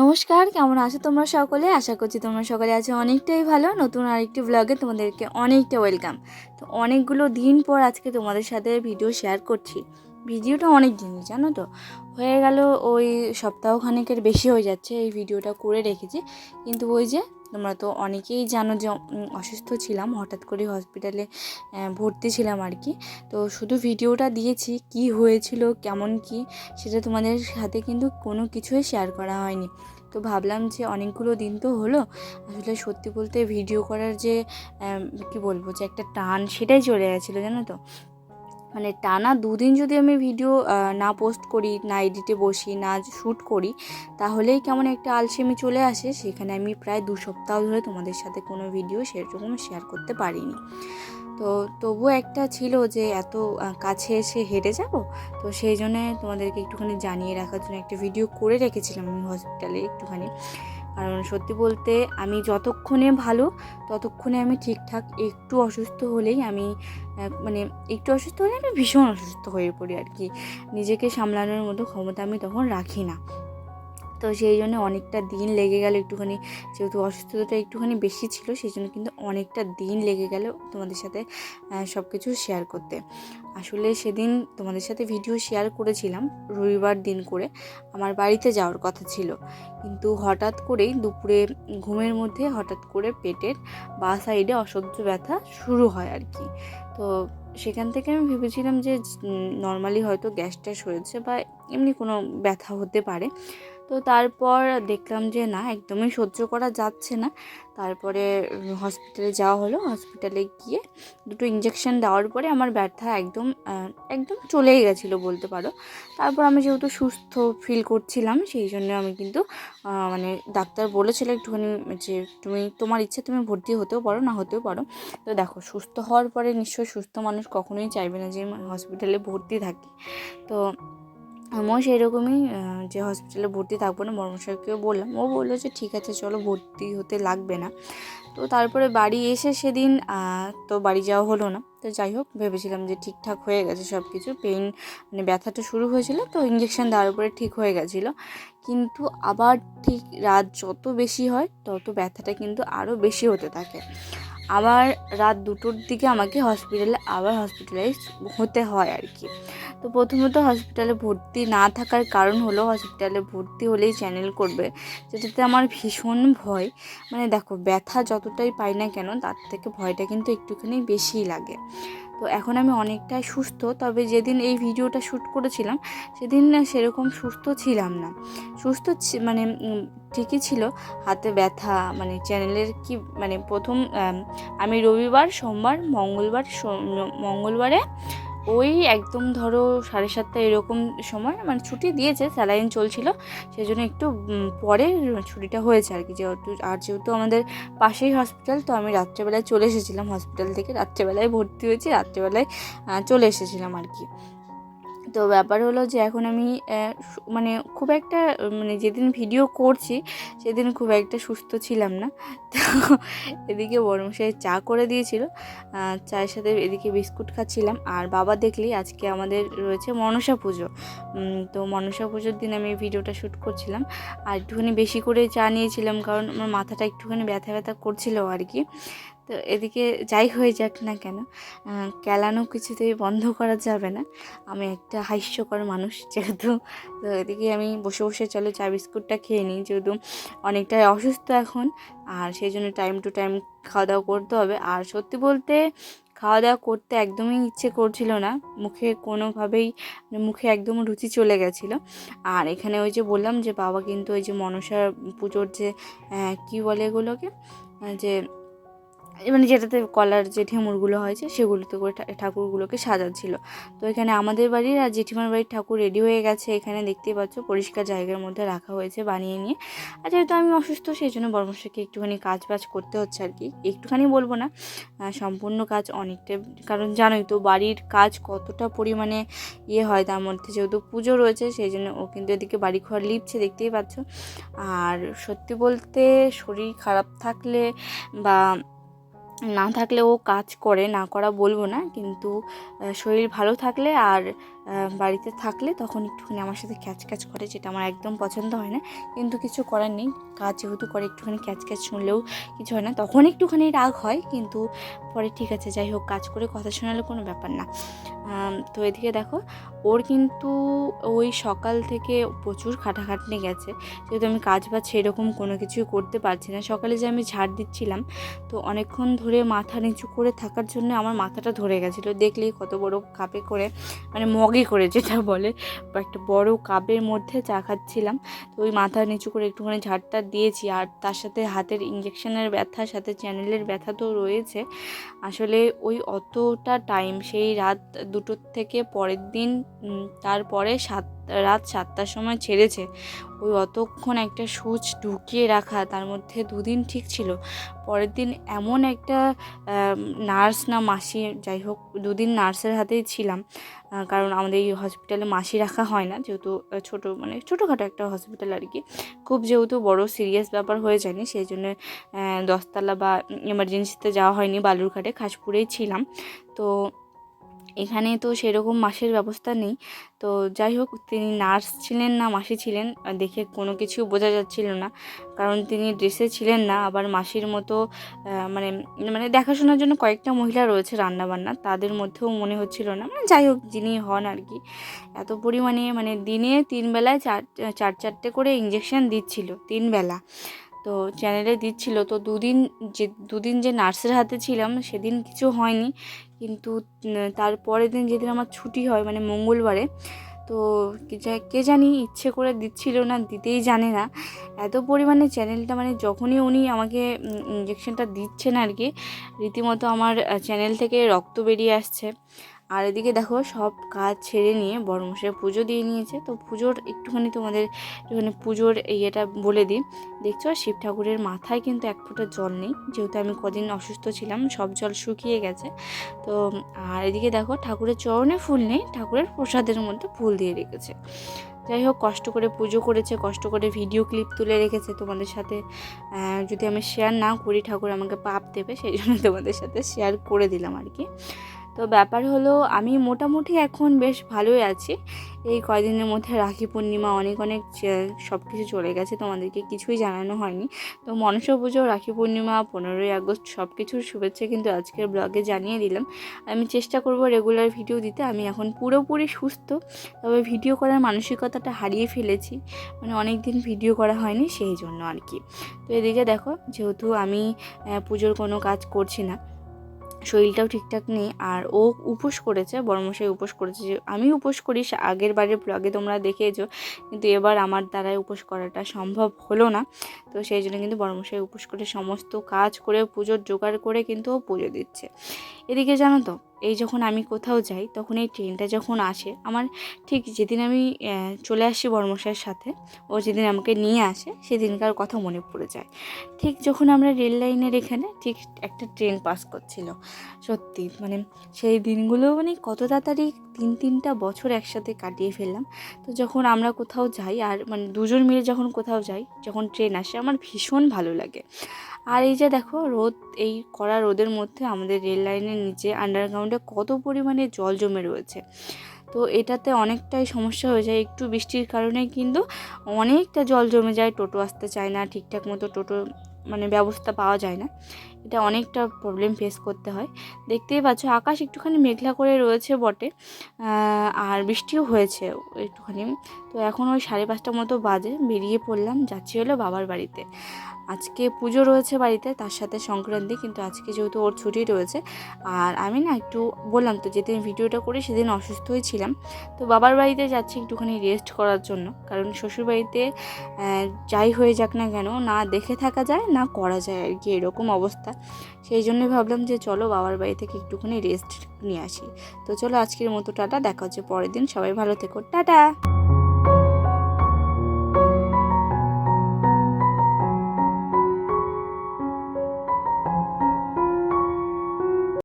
নমস্কার, কেমন আছো তোমরা সকলে? আশা করছি তোমরা সকলে আছো অনেকটাই ভালো। নতুন আরেকটি ব্লগে তোমাদেরকে অনেকটা ওয়েলকাম তো অনেকগুলো দিন পর আজকে তোমাদের সাথে ভিডিও শেয়ার করছি। ভিডিওটা অনেক দিনই, জানো তো? হয়ে গেল ওই সপ্তাহখানেকের বেশি হয়ে যাচ্ছে এই ভিডিওটা করে রেখেছি। কিন্তু ওই যে তোমরা তো অনেকেই জানো যে অসুস্থ ছিলাম, হঠাৎ করে হসপিটালে ভর্তি ছিলাম আর কি। তো শুধু ভিডিওটা দিয়েছি, কি হয়েছিল, কেমন কি, সেটা তোমাদের সাথে কিন্তু কোনো কিছুই শেয়ার করা হয়নি। তো ভাবলাম যে অনেকগুলো দিন তো হলো, আসলে সত্যি বলতে ভিডিও করার যে কি বলব যে একটা টান সেটাই চলে গেছিল, জানো তো? মানে টানা দুদিন যদি আমি ভিডিও না পোস্ট করি, না এডিটে বসি, না শ্যুট করি, তাহলেই কেমন একটা আলসেমি চলে আসে। সেখানে আমি প্রায় দু সপ্তাহ ধরে তোমাদের সাথে কোনো ভিডিও সেরকম শেয়ার করতে পারিনি। তো তবুও একটা ছিল যে এত কাছে এসে হেঁটে যাব। তো সেই জন্য তোমাদেরকে একটুখানি জানিয়ে রাখার জন্য একটা ভিডিও করে রেখেছিলাম আমি হসপিটালে একটুখানি। কারণ সত্যি বলতে আমি যতক্ষণে ভালো, ততক্ষণে আমি ঠিকঠাক একটু অসুস্থ হলেই আমি মানে একটু অসুস্থ হলে আমি ভীষণ অসুস্থ হয়ে পড়ি আর কি। নিজেকে সামলানোর মতো ক্ষমতা আমি তখন রাখি না। তো সেই জন্য অনেকটা দিন লেগে গেল একটুখানি। যেহেতু অসুস্থতাটা একটুখানি বেশি ছিল, সেই জন্য কিন্তু অনেকটা দিন লেগে গেল তোমাদের সাথে সব কিছু শেয়ার করতে। আসলে সেদিন তোমাদের সাথে ভিডিও শেয়ার করেছিলাম, রবিবার দিন করে। আমার বাড়িতে যাওয়ার কথা ছিল। কিন্তু হঠাৎ করেই দুপুরে ঘুমের মধ্যে হঠাৎ করে পেটের বা সাইডে অসহ্য ব্যথা শুরু হয় আর কি। তো সেখান থেকে আমি ভেবেছিলাম যে নর্মালি হয়তো গ্যাস ট্যাস হয়েছে বা এমনি কোনো ব্যথা হতে পারে। তো তারপর দেখলাম যে, না, একদমই সহ্য করা যাচ্ছে না। তারপরে হসপিটালে যাওয়া হলো। হসপিটালে গিয়ে দুটো ইঞ্জেকশন দেওয়ার পরে আমার ব্যথা একদম একদম চলেই গেছিল বলতে পারো। তারপর আমি যেহেতু সুস্থ ফিল করছিলাম, সেই জন্য আমি কিন্তু মানে ডাক্তার বলেছিল একটুখানি যে, তুমি, তোমার ইচ্ছে তুমি ভর্তি হতেও পারো, না হতেও পারো। তো দেখো, সুস্থ হওয়ার পরে নিশ্চয়ই সুস্থ মানুষ কখনোই চাইবে না যে হসপিটালে ভর্তি থাকি। তো আমিও সেরকমই যে হসপিটালে ভর্তি থাকব না বর্মশাইকেও বললাম। ও বলল যে, ঠিক আছে, চলো ভর্তি হতে লাগবে না। তো তারপরে বাড়ি এসে সেদিন তো বাড়ি যাওয়া হলো না। তো যাই হোক, ভেবেছিলাম যে, ঠিকঠাক হয়ে গেছে সব কিছু পেইন মানে ব্যথাটা শুরু হয়েছিল, তো ইঞ্জেকশন দেওয়ার পরে ঠিক হয়ে গেছিল। কিন্তু আবার ঠিক রাত যত বেশি হয়, তত ব্যথাটা কিন্তু আরও বেশি হতে থাকে। আবার রাত দুটোর দিকে আমাকে হসপিটালে আবার হসপিটালাইজ হতে হয় আর কি। তো প্রথমত হসপিটালে ভর্তি না থাকার কারণ হলো হসপিটালে ভর্তি হলেই চ্যানেল করবে। যেটাতে আমার ভীষণ ভয়। মানে দেখো, ব্যথা যতটাই পাই না কেন, তার থেকে ভয়টা কিন্তু একটুখানি বেশিই লাগে। তো এখন আমি অনেকটাই সুস্থ, তবে যেদিন এই ভিডিওটা শ্যুট করেছিলাম, সেদিন না সেরকম সুস্থ ছিলাম না। সুস্থ মানে ঠিকই ছিল, হাতে ব্যথা মানে চ্যানেলের কি মানে প্রথম আমি রবিবার, সোমবার, মঙ্গলবার মঙ্গলবারে ওই একদম ধরো সাড়ে সাতটা এরকম সময় মানে ছুটি দিয়েছে, স্যালাইন চলছিল সেই জন্য একটু পরে ছুটিটা হয়েছে আর কি। যেহেতু, আর যেহেতু আমাদের পাশেই হসপিটাল, তো আমি রাত্রেবেলায় চলে এসেছিলাম হসপিটাল থেকে। রাত্রেবেলায় ভর্তি হয়েছি, রাত্রেবেলায় চলে এসেছিলাম আর কি। তো ব্যাপার হলো যে এখন আমি মানে খুব একটা মানে যেদিন ভিডিও করছি, সেদিন খুব একটা সুস্থ ছিলাম না। তো এদিকে বড়মশাই চা করে দিয়েছিল চায়ের সাথে এদিকে বিস্কুট খাচ্ছিলাম। আর বাবা দেখলি আজকে আমাদের রয়েছে মনসা পুজো। তো মনসা পুজোর দিন আমি ভিডিওটা শ্যুট করছিলাম। আর একটুখানি বেশি করে চা নিয়েছিলাম কারণ আমার মাথাটা একটুখানি ব্যথা ব্যথা করছিল আর কি। তো এদিকে যাই হয়ে যাক না কেন কেলানো কিছুতেই বন্ধ করা যাবে না। আমি একটা হাস্যকর মানুষ যেহেতু, তো এদিকে আমি বসে বসে চলো চা বিস্কুটটা খেয়ে নিই, যেহেতু অনেকটাই অসুস্থ এখন, আর সেই জন্য টাইম টু টাইম খাওয়া দাওয়া করতে হবে। আর সত্যি বলতে খাওয়া দাওয়া করতে একদমই ইচ্ছে করছিল না, মুখে কোনোভাবেই মুখে একদম রুচি চলে গেছিল। আর এখানে ওই যে বললাম যে বাবা কিন্তু ওই যে মনসা পুজোর যে কী বলে এগুলোকে যে মানে যেটাতে কলার যে ঠেমুরগুলো হয়েছে, সেগুলোতে করে ঠাকুরগুলোকে সাজাচ্ছিল। তো এখানে আমাদের বাড়ির আর জেঠিমার বাড়ির ঠাকুর রেডি হয়ে গেছে। এখানে দেখতেই পাচ্ছ পরিষ্কার জায়গার মধ্যে রাখা হয়েছে বানিয়ে নিয়ে। আর যেহেতু আমি অসুস্থ, সেই জন্য বর্মশাকে একটুখানি কাজ বাজ করতে হচ্ছে আর কি। একটুখানি বলব না সম্পূর্ণ কাজ অনেকটা, কারণ জানোই তো বাড়ির কাজ কতটা পরিমাণে ইয়ে হয়, তার মধ্যে যেহেতু পুজো রয়েছে, সেই জন্য ও কিন্তু এদিকে বাড়ি ঘর লিপছে, দেখতেই পাচ্ছ। আর সত্যি বলতে শরীর খারাপ থাকলে বা না থাকলে ও কাজ করে না করা বলব না। কিন্তু শরীর ভালো থাকলে আর বাড়িতে থাকলে তখন একটুখানি আমার সাথে ক্যাচ ক্যাচ করে, যেটা আমার একদম পছন্দ হয় না। কিন্তু কিছু করার নেই। কাজ যেহেতু করে, একটুখানি ক্যাচ ক্যাচ শুনলেও কিছু হয় না। তখন একটুখানি রাগ হয়, কিন্তু পরে ঠিক আছে, যাই হোক, কাজ করে কথা শোনালে, কোনো ব্যাপার না। তো এদিকে দেখো, ওর কিন্তু ওই সকাল থেকে প্রচুর খাটাখাটনি গেছে। যেহেতু আমি কাজ বাজ সেরকম কোনো কিছুই করতে পারছি না। সকালে যে আমি ঝাড় দিচ্ছিলাম, তো অনেকক্ষণ ধরে মাথা নিচু করে থাকার জন্য আমার মাথাটা ধরে গেছিল। দেখলেই কত বড় কাপে করে মানে মগে করে যেটা বলে। বা একটা বড় কাপের মধ্যে চা খাচ্ছিলাম। তো ওই মাথা নিচু করে একটুখানি ঝাড়টা দিয়েছি। আর তার সাথে হাতের ইঞ্জেকশনের ব্যথা, সাথে চ্যানেলের ব্যথা তো রয়েছে। আসলে ওই অতটা টাইম সেই রাত দুটোর থেকে পরের দিন তারপরে সাত রাত সাতটার সময় ছেড়েছে। ওই অতক্ষণ একটা সুচ ঢুকিয়ে রাখা, তার মধ্যে দুদিন ঠিক ছিল। পরের দিন এমন একটা নার্স না মাসি, যাই হোক, দুদিন নার্সের হাতেই ছিলাম। কারণ আমাদের এই হসপিটালে মাসি রাখা হয় না, যেহেতু ছোটো মানে ছোটোখাটো একটা হসপিটাল আর কি। খুব যেহেতু বড় সিরিয়াস ব্যাপার হয়ে যায়নি, সেই জন্য দশতলা বা এমার্জেন্সিতে যাওয়া হয়নি, বালুরঘাটে, খাসপুরেই ছিলাম। তো এখানে তো সেরকম মাসের ব্যবস্থা নেই। তো যাই হোক, তিনি নার্স ছিলেন না, মাসি ছিলেন। দেখে কোনো কিছু বোঝা যাচ্ছিল না। কারণ তিনি ড্রেসে ছিলেন না, আবার মাসির মতো মানে মানে দেখাশোনার জন্য কয়েকটা মহিলা রয়েছে রান্নাবান্না, তাদের মধ্যেও মনে হচ্ছিল না। মানে যাই হোক, যিনি হন আর কি। এত পরিমাণে মানে দিনে তিন বেলায় চার চার চারটে করে ইঞ্জেকশন দিচ্ছিল, তিন বেলা। তো চ্যানেলে দিচ্ছিল। তো দুদিন যে দুদিন যে নার্সের হাতে ছিলাম, সেদিন কিছু হয়নি। কিন্তু তারপরের দিন যেদিন আমার ছুটি হয় মানে মঙ্গলবারে, তো কে জানি ইচ্ছে করে দিচ্ছিল না, দিতেই জানে না। এত পরিমাণে চ্যানেলটা মানে যখনই উনি আমাকে ইঞ্জেকশনটা দিচ্ছেন আর কি, রীতিমতো আমার চ্যানেল থেকে রক্ত বেরিয়ে আসছে। আর এদিকে দেখো সব কাজ ছেড়ে নিয়ে বড় বড়মশাই পুজো দিয়ে নিয়েছে। তো পুজোর একটুখানি তোমাদের একটুখানি পুজোর ইয়েটা বলে দিই। দেখছ, শিব ঠাকুরের মাথায় কিন্তু এক ফোঁটা জল নেই। যেহেতু আমি কদিন অসুস্থ ছিলাম, সব জল শুকিয়ে গেছে। তো, আর এদিকে দেখো ঠাকুরের চরণে ফুল নেই, ঠাকুরের প্রসাদের মধ্যে ফুল দিয়ে রেখেছে। যাই হোক, কষ্ট করে পুজো করেছে, কষ্ট করে ভিডিও ক্লিপ তুলে রেখেছে তোমাদের সাথে। যদি আমি শেয়ার না করি, ঠাকুর আমাকে পাপ দেবে, সেই জন্য তোমাদের সাথে শেয়ার করে দিলাম আর কি। তো ব্যাপার হলো, আমি মোটামুটি এখন বেশ ভালোই আছি। এই কয়দিনের মধ্যে রাখি পূর্ণিমা অনেক অনেক সব কিছু চলে গেছে, তোমাদেরকে কিছুই জানানো হয়নি। তো মনসা পুজো, রাখি পূর্ণিমা, পনেরোই আগস্ট সব কিছুর শুভেচ্ছা কিন্তু আজকের ব্লগে জানিয়ে দিলাম। আমি চেষ্টা করব রেগুলার ভিডিও দিতে, আমি এখন পুরোপুরি সুস্থ, তবে ভিডিও করার মানসিকতাটা হারিয়ে ফেলেছি। মানে অনেক দিন ভিডিও করা হয়নি, সেই জন্য আর কি। তো এদিকে দেখো, যেহেতু আমি পুজোর কোনো কাজ করছি না শরীরটাও ঠিকঠাক নেই। আর ও উপোস করেছে বর্মশাই উপোস করেছে যে, আমি উপোস করি আগের বারের ব্লগে তোমরা দেখেছ, কিন্তু এবার আমার দ্বারাই উপোস করাটা সম্ভব হলো না। তো সেই জন্য কিন্তু বর্মশাই উপোস করে সমস্ত কাজ করে, পুজোর জোগাড় করে কিন্তু ও পুজো দিচ্ছে। এদিকে জানো তো, এই যখন আমি কোথাও যাই, তখন এই ট্রেনটা যখন আসে, আমার ঠিক যেদিন আমি চলে আসি বর্মশাইয়ের সাথে, ও যেদিন আমাকে নিয়ে আসে, সেদিনকার কথা মনে পড়ে যায়। ঠিক যখন আমরা রেল লাইনের এখানে, ঠিক একটা ট্রেন পাস করছিল। সত্যি মানে সেই দিনগুলো মানে কত তাড়াতাড়ি তিন তিনটা বছর একসাথে কাটিয়ে ফেললাম। তো যখন আমরা কোথাও যাই, আর মানে দুজন মিলে যখন কোথাও যাই, যখন ট্রেন আসে, আমার ভীষণ ভালো লাগে। আর এই যে দেখো, রোদ, এই কড়া রোদের মধ্যে আমাদের রেল লাইনের নিচে আন্ডারগ্রাউন্ডে কত পরিমাণে জল জমে রয়েছে। তো এটাতে অনেকটাই সমস্যা হয়ে যায়। একটু বৃষ্টির কারণে কিন্তু অনেকটা জল জমে যায়, টোটো আসতে চায় না, ঠিকঠাক মতো টোটো মানে ব্যবস্থা পাওয়া যায় না। এটা অনেকটা প্রবলেম ফেস করতে হয়। দেখতেই পাচ্ছ আকাশ একটুখানি মেঘলা করে রয়েছে বটে আর বৃষ্টিও হয়েছে একটুখানি। তো এখন ওই সাড়ে পাঁচটা মতো বাজে, বেরিয়ে পড়লাম, যাচ্ছি হলো বাবার বাড়িতে। আজকে পুজো রয়েছে বাড়িতে, তার সাথে সংক্রান্তি, কিন্তু আজকে যেহেতু ওর ছুটি রয়েছে, আর আমি না একটু বললাম তো যেদিন ভিডিওটা করি সেদিন অসুস্থই ছিলাম। তো বাবার বাড়িতে যাচ্ছি একটুখানি রেস্ট করার জন্য, কারণ শ্বশুরবাড়িতে যাই হয়ে যাক না কেন, না দেখে থাকা যায়, না করা যায় আর কি, এরকম অবস্থা। সেই জন্যই ভাবলাম যে চলো বাবার বাড়ি থেকে একটুখানি রেস্ট নিয়ে আসি। তো চলো আজকের মতো টাটা, দেখা হচ্ছে পরের দিন। সবাই ভালো থেকো। টাটা!